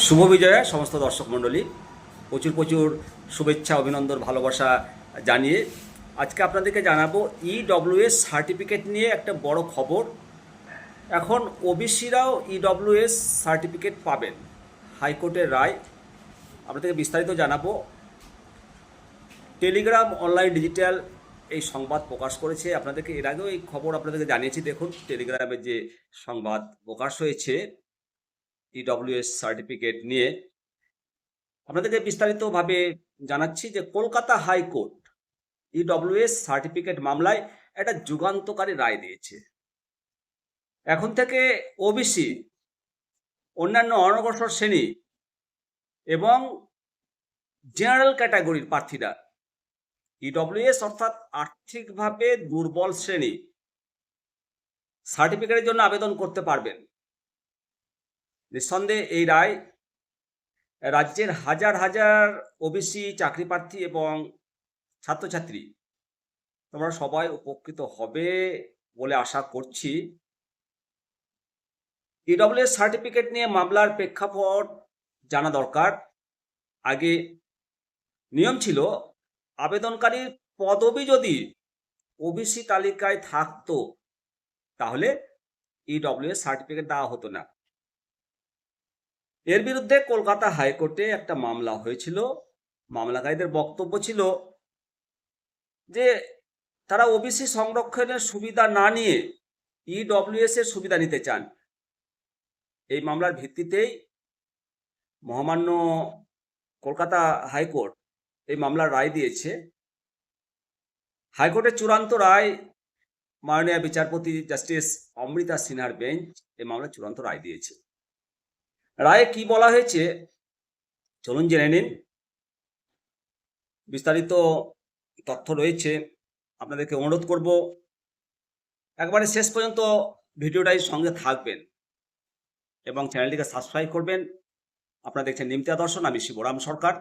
শুভ বিজয়া সমস্ত দর্শক মণ্ডলী। প্রচুর প্রচুর শুভেচ্ছা, অভিনন্দন, ভালোবাসা জানিয়ে আজকে আপনাদেরকে জানাব ইডব্লিউএস সার্টিফিকেট নিয়ে একটা বড় খবর। এখন ওবিসিরাও ইডব্লিউএস সার্টিফিকেট পাবেন। হাইকোর্টের রায়। আপনাদেরকে বিস্তারিত জানাব। টেলিগ্রাম অনলাইন ডিজিটাল এই সংবাদ প্রকাশ করেছে। আপনাদেরকে এর আগেও এই খবর আপনাদেরকে জানিয়েছি। দেখুন টেলিগ্রামের যে সংবাদ প্রকাশ হয়েছে ইডব্লিউএস সার্টিফিকেট নিয়ে আপনাদেরকে বিস্তারিতভাবে জানাচ্ছি যে কলকাতা হাইকোর্ট ইডব্লিউএস সার্টিফিকেট মামলায় একটা যুগান্তকারী রায় দিয়েছে। এখন থেকে ওবিসি অন্যান্য অনগ্রসর শ্রেণি এবং জেনারেল ক্যাটাগরির প্রার্থীরা ইডব্লিউএস অর্থাৎ আর্থিকভাবে দুর্বল শ্রেণি সার্টিফিকেটের জন্য আবেদন করতে পারবেন। নিঃসন্দেহে এই রায় রাজ্যের হাজার হাজার ওবিসি চাকরি প্রার্থী এবং ছাত্রছাত্রী তোমরা সবাই উপকৃত হবে বলে আশা করছি। ইডব্লিউএস সার্টিফিকেট নিয়ে মামলার প্রেক্ষাপট জানা দরকার। আগে নিয়ম ছিল আবেদনকারীর পদবি যদি ওবিসি তালিকায় থাকতো, তাহলে ইডব্লিউএস সার্টিফিকেট দেওয়া হতো না। এর বিরুদ্ধে কলকাতা হাইকোর্টে একটা মামলা হয়েছিল। মামলাকারীদের বক্তব্য ছিল যে তারা ওবিসি সংরক্ষণের সুবিধা না নিয়ে ইডব্লিউএস এর সুবিধা নিতে চান। এই মামলার ভিত্তিতেই মহামান্য কলকাতা হাইকোর্ট এই মামলার রায় দিয়েছে। হাইকোর্টের চূড়ান্ত রায় মাননীয় বিচারপতি জাস্টিস অমৃতা সিনহার বেঞ্চ এই মামলার চূড়ান্ত রায় দিয়েছে। রায়ে কি বলা হয়েছে? চলুন জেনে নিন। বিস্তারিত তথ্য রয়েছে। আপনাদেরকে অনুরোধ করব, একবারে শেষ পর্যন্ত ভিডিওটাই সঙ্গে থাকবেন এবং চ্যানেলটিকে সাবস্ক্রাইব করবেন। আপনারা দেখছেন নিমতা দর্শন, আমি শিবরাম সরকার।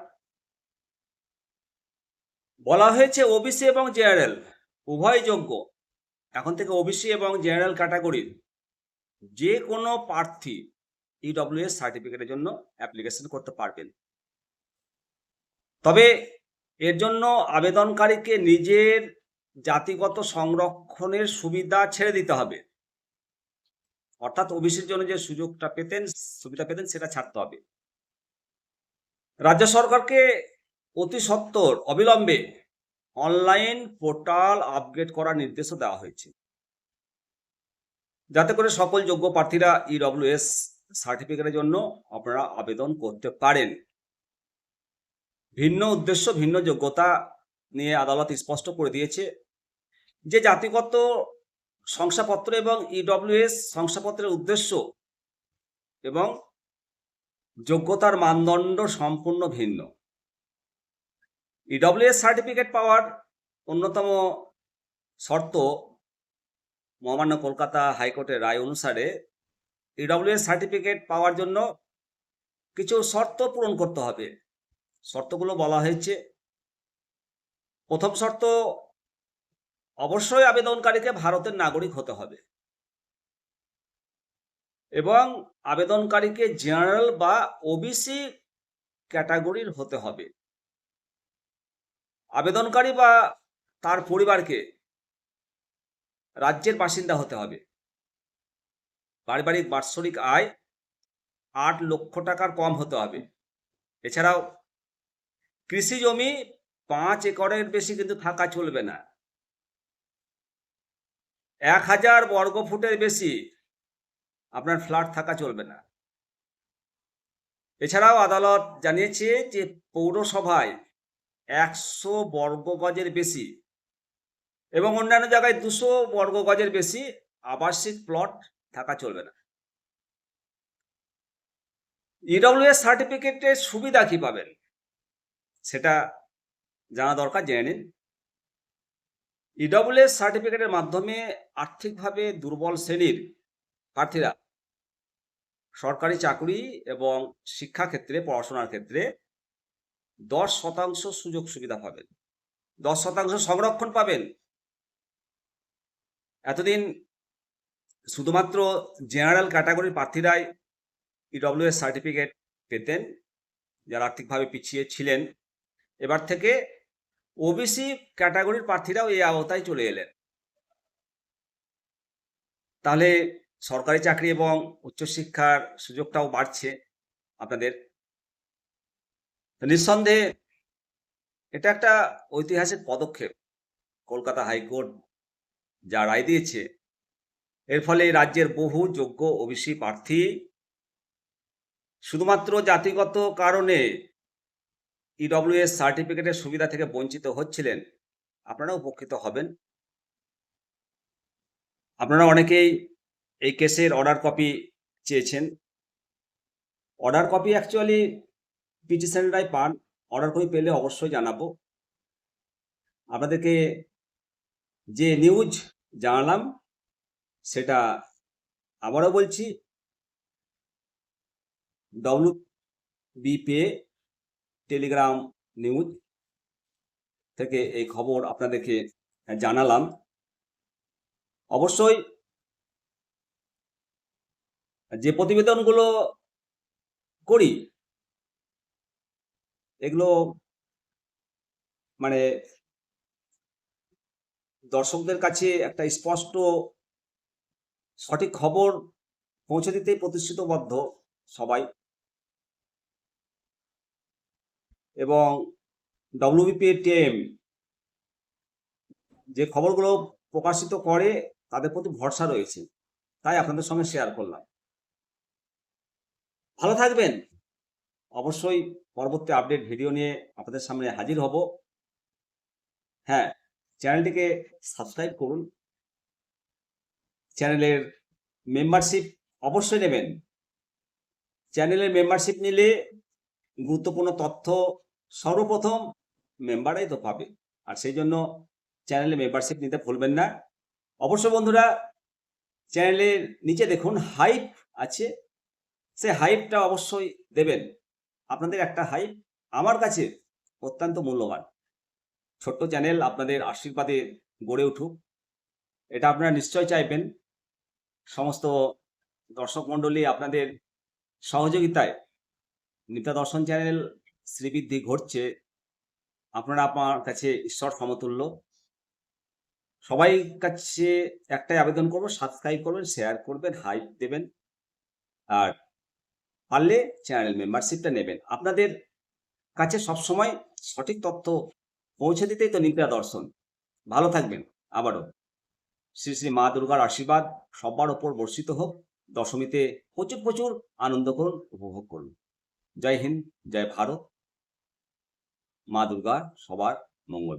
বলা হয়েছে ওবিসি এবং জেনারেল উভয় যোগ্য। এখন থেকে ওবিসি এবং জেনারেল ক্যাটাগরির যে কোনো প্রার্থী ইডব্লিউএস সার্টিফিকেটের জন্য অ্যাপ্লিকেশন করতে পারবেন। তবে এর জন্য আবেদনকারীকে নিজের জাতিগত সংরক্ষণের সুবিধা ছেড়ে দিতে হবে। অর্থাৎ ওবিসির জন্য যে সুযোগটা পেতেন, সুবিধা পেতেন, সেটা ছাড়তে হবে। রাজ্য সরকারকে অতি সত্বর অবিলম্বে অনলাইন পোর্টাল আপগ্রেড করার নির্দেশও দেওয়া হয়েছে। যাতে করে সকল যোগ্য প্রার্থীরা ইডব্লিউএস সার্টিফিকেটের জন্য আপনারা আবেদন করতে পারেন। ভিন্ন উদ্দেশ্য, ভিন্ন যোগ্যতা নিয়ে আদালত স্পষ্ট করে দিয়েছে যে জাতিগত শংসাপত্র এবং ইডব্লিউএস শংসাপত্রের উদ্দেশ্য এবং যোগ্যতার মানদণ্ড সম্পূর্ণ ভিন্ন। ইডব্লিউএস সার্টিফিকেট পাওয়ার অন্যতম শর্ত মহামান্য কলকাতা হাইকোর্টের রায় অনুসারে ইডব্লিউএস সার্টিফিকেট পাওয়ার জন্য কিছু শর্ত পূরণ করতে হবে। শর্তগুলো বলা হয়েছে। প্রথম শর্ত, অবশ্যই আবেদনকারীকে ভারতের নাগরিক হতে হবে। এবং আবেদনকারীকে জেনারেল বা ওবিসি ক্যাটাগরির হতে হবে। আবেদনকারী বা তার পরিবারকে রাজ্যের বাসিন্দা হতে হবে। পারিবারিক বাৎসরিক আয় আট লক্ষ টাকার কম হতে হবে। এছাড়াও কৃষি জমি পাঁচ একরের বেশি কিন্তু থাকা চলবে না। এক হাজার বর্গ ফুটের বেশি আপনার ফ্ল্যাট থাকা চলবে না। এছাড়াও আদালত জানিয়েছে যে পৌরসভায় একশো বর্গ গজের বেশি এবং অন্যান্য জায়গায় দুশো বর্গ গজের বেশি আবাসিক প্লট থাকা চলবে না। ইডব্লিউএস সার্টিফিকেটের সুবিধা কি পাবেন? সেটা জানা দরকার, জেনে নিন। ইডব্লিউএস সার্টিফিকেটের মাধ্যমে আর্থিকভাবে দুর্বল শ্রেণির প্রার্থীরা সরকারি চাকরি এবং শিক্ষাক্ষেত্রে পড়াশোনার ক্ষেত্রে দশ শতাংশ সুযোগ সুবিধা পাবেন। দশ শতাংশ সংরক্ষণ পাবেন। এতদিন শুধুমাত্র জেনারেল ক্যাটাগরির প্রার্থীরাই ইডব্লিউএস সার্টিফিকেট পেতেন, যারা আর্থিকভাবে পিছিয়ে ছিলেন। এবার থেকে ওবিসি ক্যাটাগরির প্রার্থীরাও এই আওতায় চলে এলেন। তাহলে সরকারি চাকরি এবং উচ্চশিক্ষার সুযোগটাও বাড়ছে আপনাদের। নিঃসন্দেহে এটা একটা ঐতিহাসিক পদক্ষেপ। কলকাতা হাইকোর্ট যা রায় দিয়েছে এর ফলে রাজ্যের বহু যোগ্য ওবিসি প্রার্থী শুধুমাত্র জাতিগত কারণে ইডব্লিউএস সার্টিফিকেটের সুবিধা থেকে বঞ্চিত হচ্ছিলেন। আপনারা উপকৃত হবেন। আপনারা অনেকেই এই কেসের অর্ডার কপি চেয়েছেন। অর্ডার কপি অ্যাকচুয়ালি পিটিশনরাই পান। অর্ডার কপি পেলে অবশ্যই জানাব। আপনাদেরকে যে নিউজ জানালাম সেটা আবারও বলছি। ডব্লিউ বিপে টেলিগ্রাম নিউজ থেকে এই খবর আপনাদেরকে জানালাম। অবশ্যই যে প্রতিবেদনগুলো করি, এগুলো মানে দর্শকদের কাছে একটা স্পষ্ট সঠিক খবর পৌঁছে দিতেই প্রতিশ্রুতবদ্ধ সবাই। এবং ডব্লিউবিপি টিএম যে খবরগুলো প্রকাশিত করে, তাদের প্রতি ভরসা রয়েছে। তাই আপনাদের সঙ্গে শেয়ার করলাম। ভালো থাকবেন। অবশ্যই পরবর্তী আপডেট ভিডিও নিয়ে আপনাদের সামনে হাজির হব। হ্যাঁ চ্যানেলটিকে সাবস্ক্রাইব করুন। চ্যানেলের মেম্বারশিপ অবশ্যই নেবেন। চ্যানেলের মেম্বারশিপ নিলে গুরুত্বপূর্ণ তথ্য সর্বপ্রথম মেম্বারাই তো পাবে। আর সেই জন্য চ্যানেলে মেম্বারশিপ নিতে ভুলবেন না। অবশ্য বন্ধুরা, চ্যানেলের নিচে দেখুন হাইপ আছে। সে হাইপটা অবশ্যই দেবেন। আপনাদের একটা হাইপ আমার কাছে অত্যন্ত মূল্যবান। ছোট্ট চ্যানেল আপনাদের আশীর্বাদে গড়ে উঠুক। এটা আপনারা নিশ্চয় চাইবেন। সমস্ত দর্শক মণ্ডলী আপনাদের সহযোগিতায় নিতা দর্শন চ্যানেল শ্রীবৃদ্ধি ঘটছে। আপনারা আমার কাছে ঈশ্বর সমতুল্য। সবাই কাছে একটাই আবেদন করব সাবস্ক্রাইব করবেন শেয়ার করবেন হাইপ দেবেন। আর পারলে চ্যানেল মেম্বারশিপটা নেবেন। আপনাদের কাছে সবসময় সঠিক তথ্য পৌঁছে দিতেই তো নিত্যা দর্শন। ভালো থাকবেন। আবারও। শ্রী শ্রী মা দুর্গার আশীর্বাদ সবার ওপর বর্ষিত হোক। দশমীতে প্রচুর প্রচুর আনন্দ করুন, উপভোগ করুন। জয় হিন্দ, জয় ভারত। মা দুর্গা সবার মঙ্গল